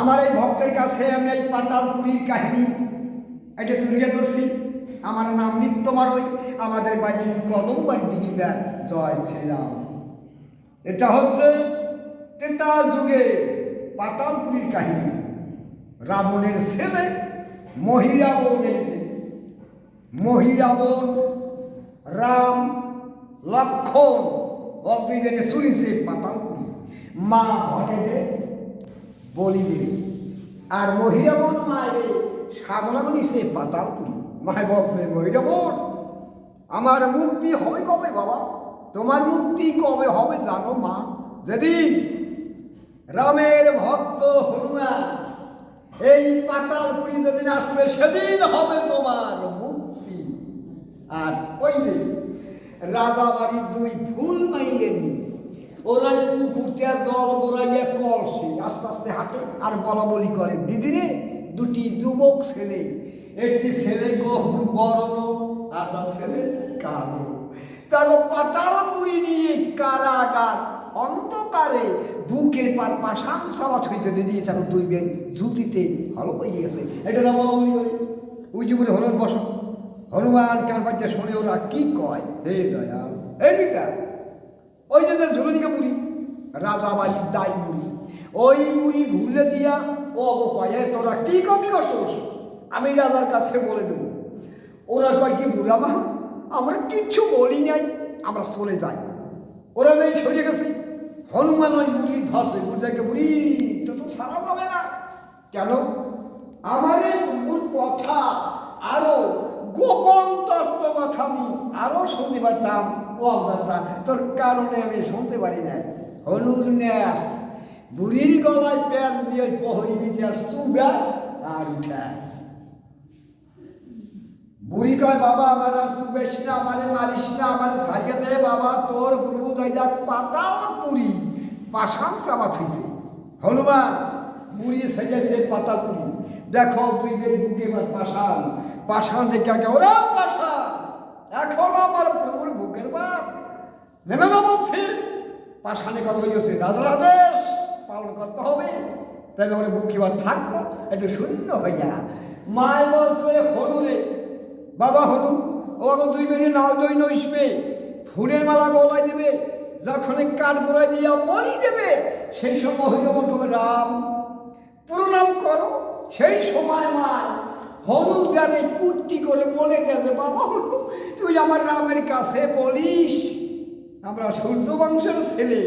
আমার এই ভক্তের কাছে আমি এই পাতালপুরীর কাহিনী এটা তুলিয়ে ধরছি। আমার নাম নিত্য বারই, আমাদের বাড়ি দিঘির ব্যাগ জয় শ্রীরাম। এটা হচ্ছে তেতা যুগে পাতালপুরীর কাহিনী। রাবণের ছেলে মহিরাবণ মহিরাবণ, রাম, লক্ষণ অগ্নি বেড়ে চুরিছে পাতালপুরি মা ঘটে বলি দেবে। আর মহিরাবণ মায়ে সাধনাগুলি সে পাতালপুরি মায় বলছে মহিরাবণ আমার মুক্তি হবে কবে বাবা? তোমার মুক্তি কবে হবে জানো মা? যেদিন রামের ভক্ত হনুমান এই পাতালপুরি যেদিন আসবে, সেদিন হবে তোমার মুক্তি। আর ওই যে রাজা বাড়ির দুই ফুল মাইলেনি। ওরা পুকুরতে জল আস্তে হাঁটে আর বলা বলি করে দিদিরে দুটি যুবক ছেলে, একটি ছেলে বর্ণ আটা ছেলে কালো। তারপর পাতালপুরি নিয়ে কারাগার অন্ধকারে বুকের পার পাশান সমাজ হইতে নিয়ে তাকে দুই বেন জুতিতে হল হয়ে গেছে এটা না বলা বলি করে? ওই বলে হনুমান বস। হনুমান কার বাচ্চা শুনে ওরা কি কয়? হে দয়াল এই বিকা ওই যে ঝুলনিকে বুড়ি রাজা বাড়ির দায় বুড়ি ওই বুড়ি ভুলে দিয়া ও কয় "এ তোরা কি কবি করছোস আমি রাজার কাছে বলে দেবো, ওরা কয় কি, বুড়া মা, আমরা কিচ্ছু বলি নাই, আমরা চলে যাই। ওরা যাই সরে গেছে, হনুমান ওই বুড়ি ধরছে বুড়িটাকে বুড়ি তো তো ছাড়া যাবে না। কেন? আমার এই কথা আরও গোপন তত্ত্ব কথা আমি আরও শুনতে পারতাম। ও তোর কারণে আমি শুনতে পারি না হলুর ন্যাস। বুড়ির গলায় পেঁয়াজ দিয়ে প্রহরী বিদ্যা সুগা আর উঠায়। বুড়ি কয়, বাবা, আমার আর সুবেশ না, আমারে মারিস না, আমারে সারিয়ে দে বাবা, তোর প্রভু জয়দার পাতাল পুরি পাশান চাপা ছুইছে হনুমান, বুড়ি সাইয়াছে পাতাল পুরি। দেখো দুই বের বুকে আমার পাশান পাশান দেখে আগে, ওরা পাশান এখন আমার প্রভুর বুকের বাপ নেমে বলছে পাশানে কথা হয়েছে রাজার আদেশ পালন করতে হবে। তাহলে ওরা বুক এবার থাকব, একটু শূন্য হইয়া। মায় বলছে হনুরে, বাবা হনু, ও এখন দুই বেরিয়ে নাও দই নইসবে ফুলের মালা গলায় দেবে যখন কান গোড়ায় দিয়া বলি দেবে, সেই সময় হইল তবে রাম। প্রণাম করো, সেই সময় মা হনু দ্বারে কুর্তি করে বলে গেছে বাবা হনু, তুই আমার রামের কাছে বলিস। আমরা সূর্য বংশের ছেলে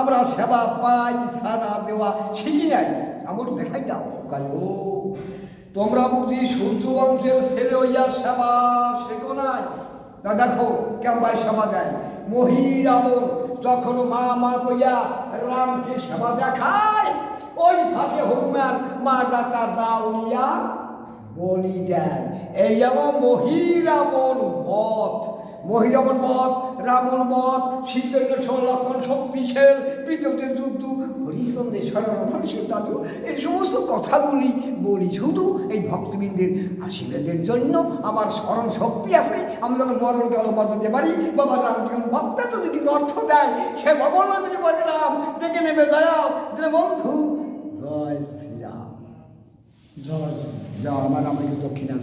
আমরা সেবা পাই, সারা দেওয়া। শিখি নাই? আমার দেখাই দাও, কাল তোমরা বুঝি সূর্য বংশের ছেলে হইয়া সেবা শেখো নাই? তা দেখো কেমন সেবা দেয়। মহিরাবণ যখন মা মা কইয়া রামকে সেবা দেখায়, ওই ফাঁকে হনুমান মা ডাক্তার দাও নিয়া বলি দেন এই যেমন মহিরাবণ বধ। মহিরাবণ বধ রাবণ বধ শীতন্য সংরক্ষণ শক্তিশীল বিদ্যুতের যুদ্ধ হরিচন্দ্রের শরণ হরিশ্বর দাদু এই সমস্ত কথাগুলি বলি শুধু এই ভক্তবৃন্দের আশীর্বাদের জন্য। আমার স্মরণ শক্তি আছে আমি যেন মরণ কাল বাঁচাতে পারি বাবা রাম যখন ভক্তা যদি কিছু অর্থ দেয় সে ভবন দিকে বলে রাম ডেকে নেবে দয়াও যে বন্ধু। জয় শ্রীরাম। জয় যা আমার আমাকে দক্ষিণা